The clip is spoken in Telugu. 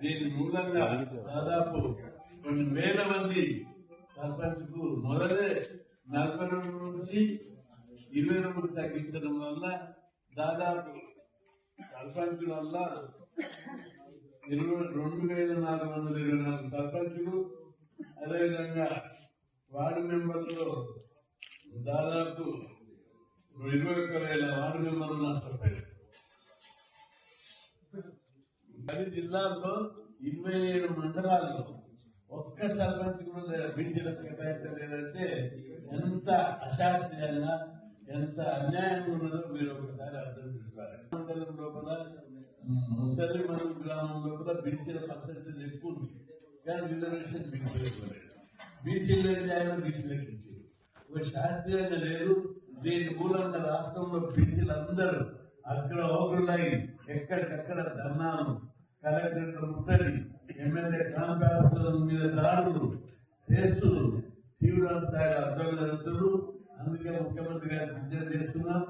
దీని మూలంగా దాదాపు కొన్ని వేల మంది సర్పంచ్కు మొదలే నలభై రెండు నుంచి ఇరవై రెండు తగ్గించడం వల్ల దాదాపు సర్పంచుల వల్ల ఇరవై రెండు వేల నాలుగు వందల ఇరవై నాలుగు సర్పంచులు అదేవిధంగా వార్డు మెంబర్లో దాదాపు ఇరవై ఒక్క వేల వార్డు మెంబర్లు నష్టపోయారు పది జిల్లాల్లో ఇరవై ఏడు మండలాల్లో ఒక్క సర్పంచ్ కూడా బీసీలకు కేటాయించలేదంటే ఎంత అశాస్త్రీయంగా ఎంత అన్యాయం ఉన్నదో మీరు ఒకసారి అర్థం చేసుకోవాలి. మండలం లోపల ముసలి మండలం గ్రామం లోపల బీసీల పర్సెంటేజ్ ఎక్కువ ఉంది. కానీ రిజర్వేషన్ బీసీలకు లేదు బీసీలు ఆయన బీసీలకు ఒక శాస్త్రీయంగా లేదు. దీని మూలంగా రాష్ట్రంలో బీసీలందరూ అక్కడ ఓగులై ఎక్కడికక్కడ ధర్నాలు ఎమ్మెల్యే మీద దాడులు చేస్తూ తీవ్ర స్థాయిలో అర్థం జరుగుతున్నారు. అందుకే ముఖ్యమంత్రి గారికి విజ్ఞప్తి చేస్తున్నాం